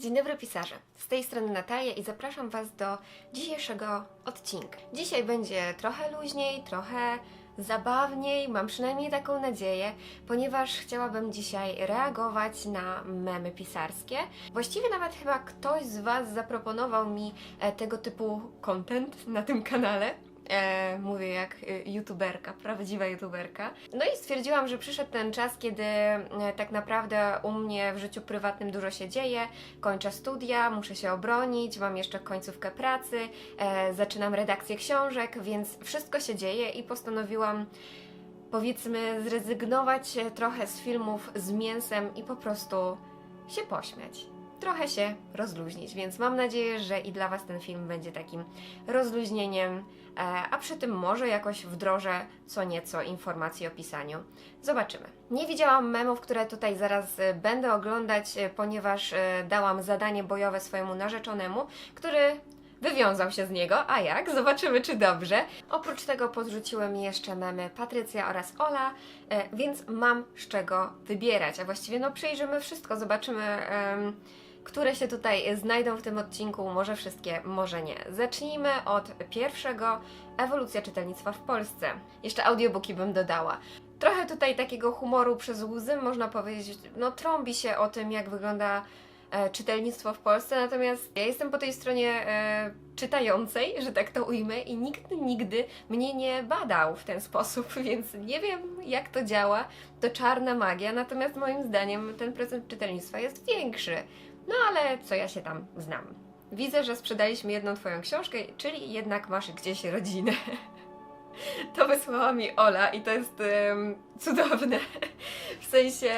Dzień dobry pisarze, z tej strony Natalia i zapraszam Was do dzisiejszego odcinka. Dzisiaj będzie trochę luźniej, trochę zabawniej, mam przynajmniej taką nadzieję, ponieważ chciałabym dzisiaj reagować na memy pisarskie. Właściwie nawet chyba ktoś z Was zaproponował mi e, tego typu content na tym kanale. E, mówię jak e, youtuberka, prawdziwa youtuberka. No i stwierdziłam, że przyszedł ten czas, kiedy e, tak naprawdę u mnie w życiu prywatnym dużo się dzieje. Kończę studia, muszę się obronić, mam jeszcze końcówkę pracy, e, zaczynam redakcję książek, więc wszystko się dzieje i postanowiłam powiedzmy zrezygnować e, trochę z filmów z mięsem i po prostu się pośmiać. Trochę się rozluźnić, więc mam nadzieję, że i dla Was ten film będzie takim rozluźnieniem, e, a przy tym może jakoś wdrożę co nieco informacji o pisaniu. Zobaczymy. Nie widziałam memów, które tutaj zaraz e, będę oglądać, e, ponieważ dałam zadanie bojowe swojemu narzeczonemu, który wywiązał się z niego, a jak? Zobaczymy, czy dobrze. Oprócz tego podrzuciłem jeszcze memy Patrycja oraz Ola, więc mam z czego wybierać. A właściwie no przejrzymy wszystko, zobaczymy, em, które się tutaj znajdą w tym odcinku. Może wszystkie, może nie. Zacznijmy od pierwszego, ewolucja czytelnictwa w Polsce. Jeszcze audiobooki bym dodała. Trochę tutaj takiego humoru przez łzy, można powiedzieć, no trąbi się o tym, jak wygląda e, czytelnictwo w Polsce, natomiast ja jestem po tej stronie e, czytającej, że tak to ujmę, i nikt nigdy mnie nie badał w ten sposób, więc nie wiem jak to działa. To czarna magia, natomiast moim zdaniem ten procent czytelnictwa jest większy. No ale co ja się tam znam. Widzę, że sprzedaliśmy jedną Twoją książkę, czyli jednak masz gdzieś rodzinę. To wysłała mi Ola i to jest em, cudowne. W sensie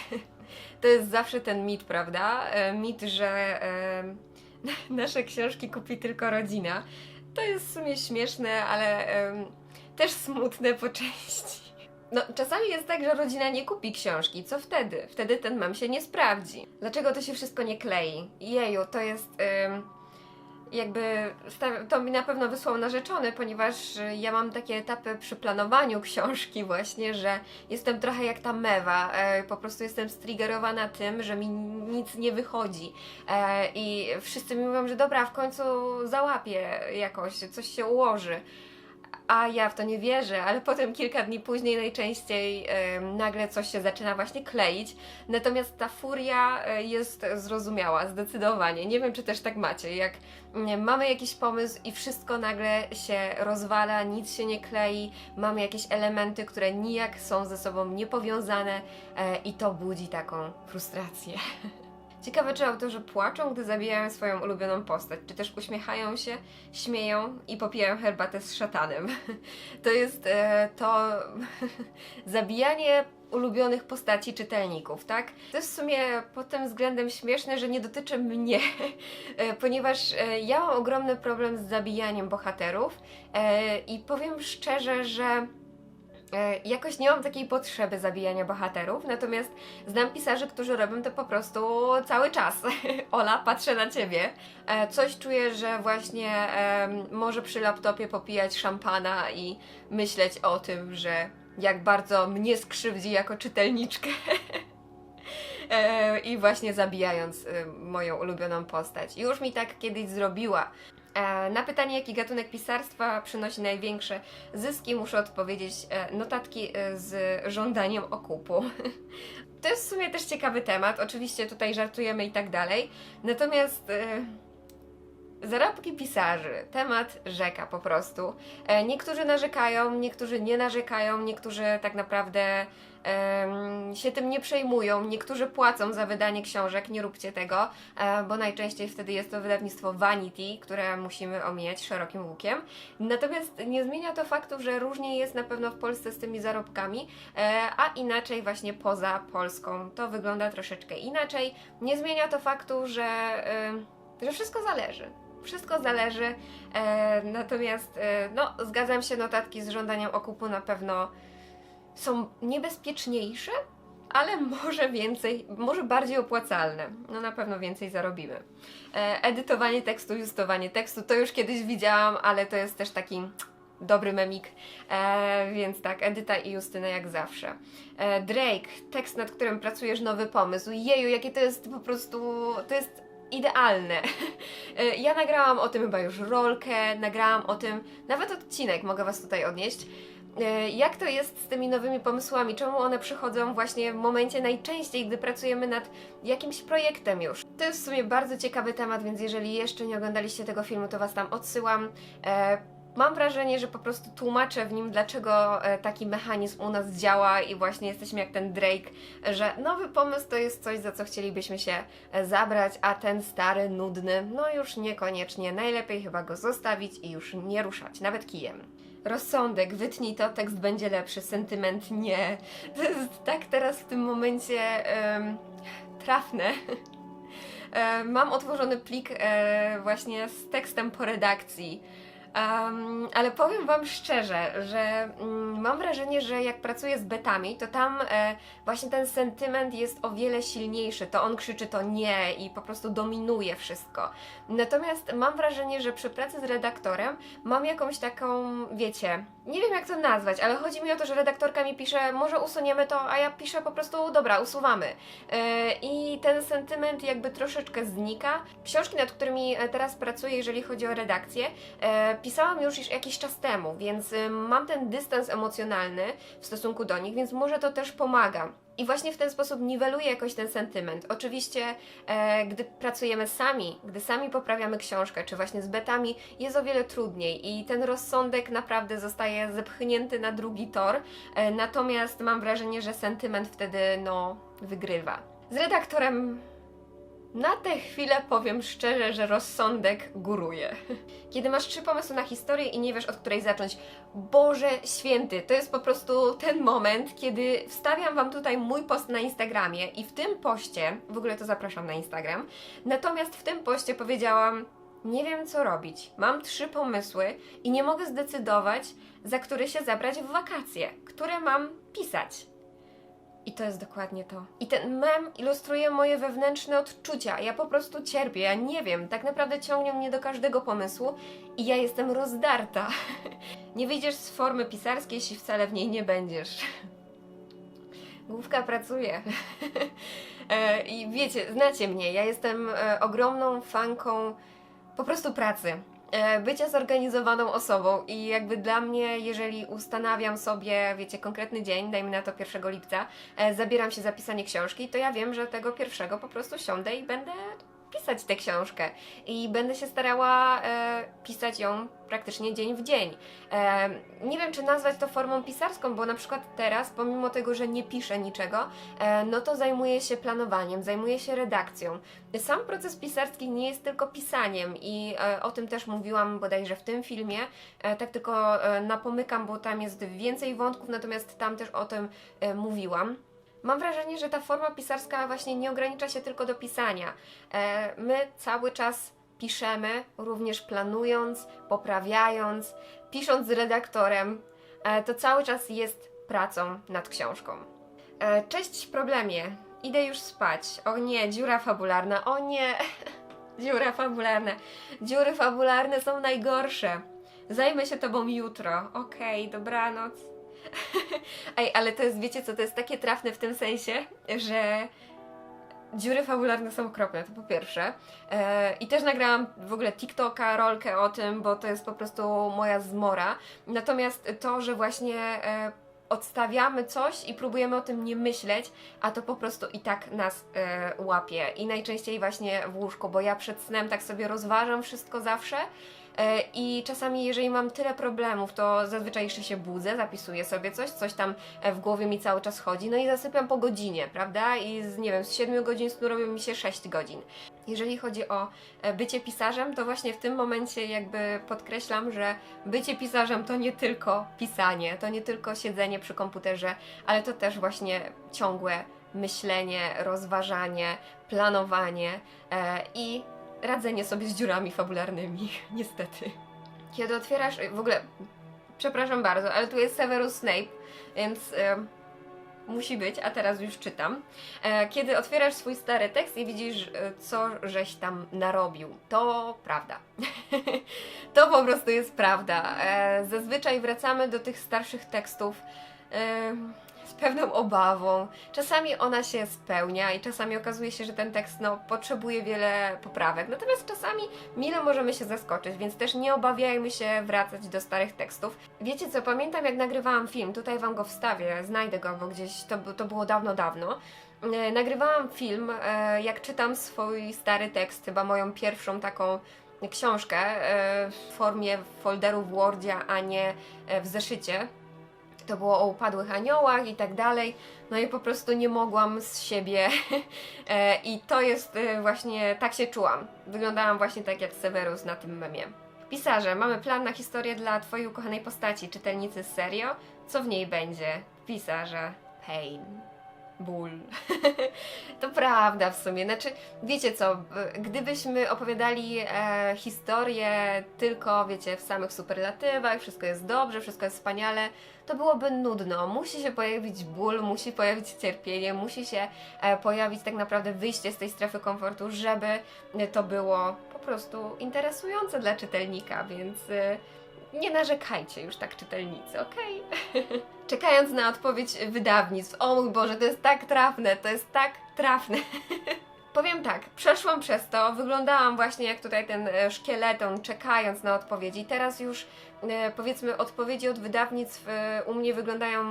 to jest zawsze ten mit, prawda? Mit, że nasze książki kupi tylko rodzina. To jest w sumie śmieszne, ale też smutne po części. No, czasami jest tak, że rodzina nie kupi książki. Co wtedy? Wtedy ten mem się nie sprawdzi. Dlaczego to się wszystko nie klei? Jeju, to jest. Ym, jakby to mi na pewno wysłał narzeczony, ponieważ y, ja mam takie etapy przy planowaniu książki właśnie, że jestem trochę jak ta mewa, e, po prostu jestem striggerowana tym, że mi nic nie wychodzi e, i wszyscy mi mówią, że dobra, w końcu załapię jakoś, coś się ułoży. A ja w to nie wierzę, ale potem kilka dni później najczęściej nagle coś się zaczyna właśnie kleić. Natomiast ta furia e, jest zrozumiała, zdecydowanie. Nie wiem, czy też tak macie. Jak nie, mamy jakiś pomysł i wszystko nagle się rozwala, nic się nie klei, mamy jakieś elementy, które nijak są ze sobą niepowiązane e, i to budzi taką frustrację. Ciekawe, czy autorzy płaczą, gdy zabijają swoją ulubioną postać, czy też uśmiechają się, śmieją i popijają herbatę z szatanem. To jest e, to zabijanie ulubionych postaci czytelników, tak? To jest w sumie pod tym względem śmieszne, że nie dotyczy mnie, e, ponieważ e, ja mam ogromny problem z zabijaniem bohaterów e, i powiem szczerze, że Jakoś nie mam takiej potrzeby zabijania bohaterów, natomiast znam pisarzy, którzy robią to po prostu cały czas. Ola, patrzę na ciebie. E, Coś czuję, że właśnie może przy laptopie popijać szampana i myśleć o tym, że jak bardzo mnie skrzywdzi jako czytelniczkę. E, I właśnie zabijając e, moją ulubioną postać. Już mi tak kiedyś zrobiła. E, Na pytanie, jaki gatunek pisarstwa przynosi największe zyski, muszę odpowiedzieć e, notatki e, z żądaniem okupu. To jest w sumie też ciekawy temat. Oczywiście tutaj żartujemy i tak dalej. Natomiast zarobki pisarzy, temat rzeka po prostu. E, Niektórzy narzekają, niektórzy nie narzekają, niektórzy tak naprawdę em, się tym nie przejmują, niektórzy płacą za wydanie książek, nie róbcie tego, e, bo najczęściej wtedy jest to wydawnictwo Vanity, które musimy omijać szerokim łukiem. Natomiast nie zmienia to faktu, że różnie jest na pewno w Polsce z tymi zarobkami, e, a inaczej właśnie poza Polską. To wygląda troszeczkę inaczej. Nie zmienia to faktu, że, że wszystko zależy. Wszystko zależy, e, natomiast e, no, zgadzam się, notatki z żądaniem okupu na pewno są niebezpieczniejsze, ale może więcej, może bardziej opłacalne. No na pewno więcej zarobimy. E, edytowanie tekstu, justowanie tekstu, to już kiedyś widziałam, ale to jest też taki dobry memik. E, więc tak, Edyta i Justyna jak zawsze. E, Drake, tekst, nad którym pracujesz, nowy pomysł. Jeju, jakie to jest po prostu, to jest idealne. E, ja nagrałam o tym chyba już rolkę, nagrałam o tym nawet odcinek, mogę Was tutaj odnieść. E, Jak to jest z tymi nowymi pomysłami? Czemu one przychodzą właśnie w momencie najczęściej, gdy pracujemy nad jakimś projektem już? To jest w sumie bardzo ciekawy temat, więc jeżeli jeszcze nie oglądaliście tego filmu, to Was tam odsyłam. Mam wrażenie, że po prostu tłumaczę w nim, dlaczego e, taki mechanizm u nas działa i właśnie jesteśmy jak ten Drake, że nowy pomysł to jest coś, za co chcielibyśmy się e, zabrać, a ten stary, nudny, no już niekoniecznie. Najlepiej chyba go zostawić i już nie ruszać, nawet kijem. Rozsądek, wytnij to, tekst będzie lepszy, sentyment nie. To jest tak teraz w tym momencie em, trafne. E, Mam otworzony plik e, właśnie z tekstem po redakcji. Em, ale powiem Wam szczerze, że mm, mam wrażenie, że jak pracuję z betami, to tam e, właśnie ten sentyment jest o wiele silniejszy. To on krzyczy to nie i po prostu dominuje wszystko. Natomiast mam wrażenie, że przy pracy z redaktorem mam jakąś taką, wiecie, nie wiem jak to nazwać, ale chodzi mi o to, że redaktorka mi pisze, może usuniemy to, a ja piszę po prostu, dobra, usuwamy. E, I ten sentyment jakby troszeczkę znika. Książki, nad którymi e, teraz pracuję, jeżeli chodzi o redakcję, e, pisałam już jakiś czas temu, więc mam ten dystans emocjonalny w stosunku do nich, więc może to też pomaga. I właśnie w ten sposób niweluję jakoś ten sentyment. Oczywiście, e, gdy pracujemy sami, gdy sami poprawiamy książkę, czy właśnie z betami, jest o wiele trudniej i ten rozsądek naprawdę zostaje zepchnięty na drugi tor. E, natomiast mam wrażenie, że sentyment wtedy, no, wygrywa. Z redaktorem na tę chwilę powiem szczerze, że rozsądek góruje. Kiedy masz trzy pomysły na historię i nie wiesz od której zacząć, Boże święty, to jest po prostu ten moment, kiedy wstawiam Wam tutaj mój post na Instagramie i w tym poście, w ogóle to zapraszam na Instagram, natomiast w tym poście powiedziałam, nie wiem co robić, mam trzy pomysły i nie mogę zdecydować, za który się zabrać w wakacje, które mam pisać. I to jest dokładnie to. I ten mem ilustruje moje wewnętrzne odczucia. Ja po prostu cierpię, ja nie wiem, tak naprawdę ciągnie mnie do każdego pomysłu i ja jestem rozdarta. nie wyjdziesz z formy pisarskiej, jeśli wcale w niej nie będziesz. Główka pracuje. E, I wiecie, znacie mnie, ja jestem e, ogromną fanką po prostu pracy. E, Bycia zorganizowaną osobą i jakby dla mnie, jeżeli ustanawiam sobie, wiecie, konkretny dzień, dajmy na to 1 lipca, e, zabieram się za pisanie książki, to ja wiem, że tego pierwszego po prostu siądę i będę pisać tę książkę i będę się starała e, pisać ją praktycznie dzień w dzień. E, nie wiem, czy nazwać to formą pisarską, bo na przykład teraz, pomimo tego, że nie piszę niczego, e, no to zajmuję się planowaniem, zajmuję się redakcją. Sam proces pisarski nie jest tylko pisaniem i e, o tym też mówiłam bodajże w tym filmie, e, tak tylko e, napomykam, bo tam jest więcej wątków, natomiast tam też o tym e, mówiłam. Mam wrażenie, że ta forma pisarska właśnie nie ogranicza się tylko do pisania. E, My cały czas piszemy, również planując, poprawiając, pisząc z redaktorem. E, To cały czas jest pracą nad książką. E, Cześć problemie, idę już spać. O nie, dziura fabularna, o nie, dziura fabularna. Dziury fabularne są najgorsze. Zajmę się tobą jutro. Okej, dobranoc. Ej, ale to jest, wiecie co, to jest takie trafne w tym sensie, że dziury fabularne są okropne, to po pierwsze. E, I też nagrałam w ogóle TikToka, rolkę o tym, bo to jest po prostu moja zmora. Natomiast to, że właśnie e, odstawiamy coś i próbujemy o tym nie myśleć, a to po prostu i tak nas e, łapie. I najczęściej właśnie w łóżku, bo ja przed snem tak sobie rozważam wszystko zawsze. E, I czasami, jeżeli mam tyle problemów, to zazwyczaj jeszcze się budzę, zapisuję sobie coś, coś tam e, w głowie mi cały czas chodzi, no i zasypiam po godzinie, prawda? I z, nie wiem, z 7 godzin snu robi mi się 6 godzin. Jeżeli chodzi o e, bycie pisarzem, to właśnie w tym momencie jakby podkreślam, że bycie pisarzem to nie tylko pisanie, to nie tylko siedzenie przy komputerze, ale to też właśnie ciągłe myślenie, rozważanie, planowanie i radzenie sobie z dziurami fabularnymi, niestety. Kiedy otwierasz, w ogóle, przepraszam bardzo, ale tu jest Severus Snape, więc em, musi być, a teraz już czytam. E, Kiedy otwierasz swój stary tekst i widzisz, e, co żeś tam narobił, to prawda. to po prostu jest prawda. E, Zazwyczaj wracamy do tych starszych tekstów e, z pewną obawą. Czasami ona się spełnia i czasami okazuje się, że ten tekst no, potrzebuje wiele poprawek. Natomiast czasami mile możemy się zaskoczyć, więc też nie obawiajmy się wracać do starych tekstów. Wiecie co, pamiętam jak nagrywałam film, tutaj wam go wstawię, znajdę go, bo gdzieś to, to było dawno, dawno. E, Nagrywałam film, e, jak czytam swój stary tekst, chyba moją pierwszą taką książkę e, w formie folderu w Wordzie, a nie w zeszycie. To było o upadłych aniołach i tak dalej. No i po prostu nie mogłam z siebie. E, I to jest e, właśnie, tak się czułam. Wyglądałam właśnie tak jak Severus na tym memie. Pisarze, mamy plan na historię dla Twojej ukochanej postaci, czytelnicy serio? Co w niej będzie? Pisarze, pain, ból. to prawda w sumie. Znaczy, wiecie co, gdybyśmy opowiadali e, historię tylko, wiecie, w samych superlatywach, wszystko jest dobrze, wszystko jest wspaniale, to byłoby nudno. Musi się pojawić ból, musi pojawić cierpienie, musi się e, pojawić tak naprawdę wyjście z tej strefy komfortu, żeby to było po prostu interesujące dla czytelnika, więc e, nie narzekajcie już tak czytelnicy, okej? Czekając na odpowiedź wydawnictw, o mój Boże, to jest tak trafne, to jest tak trafne. Powiem tak, przeszłam przez to, wyglądałam właśnie jak tutaj ten e, szkieleton, czekając na odpowiedzi. Teraz już e, powiedzmy odpowiedzi od wydawnictw u mnie wyglądają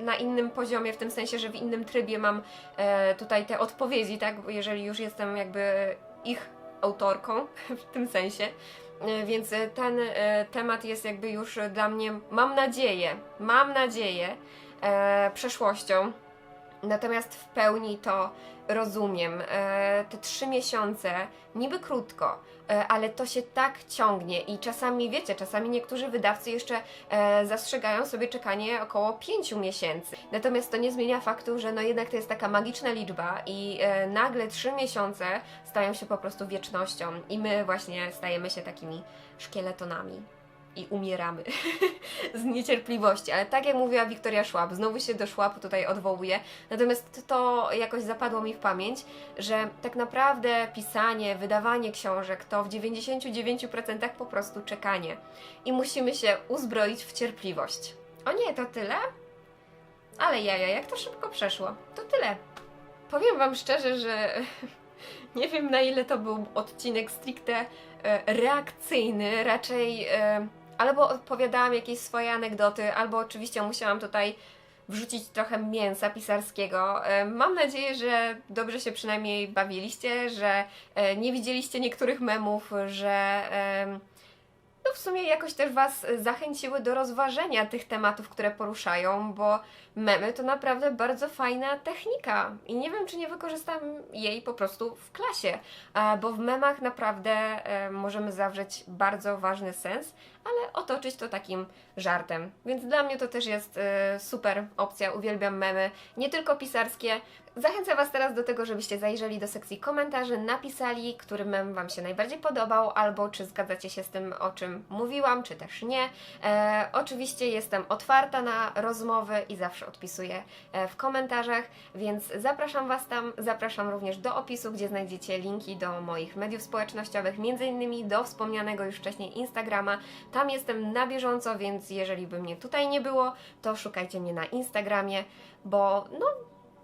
na innym poziomie, w tym sensie, że w innym trybie mam e, tutaj te odpowiedzi, tak? Jeżeli już jestem jakby ich autorką w tym sensie. E, Więc e, ten e, temat jest jakby już dla mnie, mam nadzieję, mam nadzieję, przeszłością. Natomiast w pełni to rozumiem. E, te trzy miesiące, niby krótko, e, ale to się tak ciągnie i czasami, wiecie, czasami niektórzy wydawcy jeszcze e, zastrzegają sobie czekanie około pięciu miesięcy. Natomiast to nie zmienia faktu, że no jednak to jest taka magiczna liczba i nagle trzy miesiące stają się po prostu wiecznością i my właśnie stajemy się takimi szkieletonami i umieramy z niecierpliwości. Ale tak jak mówiła Wiktoria Szłap, znowu się do Szłap tutaj odwołuję, natomiast to jakoś zapadło mi w pamięć, że tak naprawdę pisanie, wydawanie książek to w 99% po prostu czekanie i musimy się uzbroić w cierpliwość. O nie, to tyle? Ale jaja, jak to szybko przeszło. To tyle. Powiem Wam szczerze, że nie wiem na ile to był odcinek stricte e, reakcyjny, raczej e, albo odpowiadałam jakieś swoje anegdoty, albo oczywiście musiałam tutaj wrzucić trochę mięsa pisarskiego. E, Mam nadzieję, że dobrze się przynajmniej bawiliście, że e, nie widzieliście niektórych memów, że no w sumie jakoś też Was zachęciły do rozważenia tych tematów, które poruszają, bo memy to naprawdę bardzo fajna technika i nie wiem, czy nie wykorzystam jej po prostu w klasie, bo w memach naprawdę e, możemy zawrzeć bardzo ważny sens, ale otoczyć to takim żartem. Więc dla mnie to też jest e, super opcja, uwielbiam memy, nie tylko pisarskie. Zachęcam Was teraz do tego, żebyście zajrzeli do sekcji komentarzy, napisali, który mem Wam się najbardziej podobał, albo czy zgadzacie się z tym, o czym mówiłam, czy też nie. E, oczywiście jestem otwarta na rozmowy i zawsze odpisuję e, w komentarzach, więc zapraszam Was tam, zapraszam również do opisu, gdzie znajdziecie linki do moich mediów społecznościowych, między innymi do wspomnianego już wcześniej Instagrama. Tam jestem na bieżąco, więc jeżeli by mnie tutaj nie było, to szukajcie mnie na Instagramie, bo no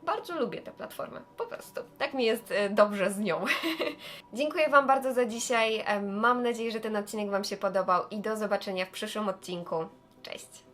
bardzo lubię tę platformę, po prostu. Tak mi jest e, dobrze z nią. Dziękuję Wam bardzo za dzisiaj. E, Mam nadzieję, że ten odcinek Wam się podobał i do zobaczenia w przyszłym odcinku. Cześć!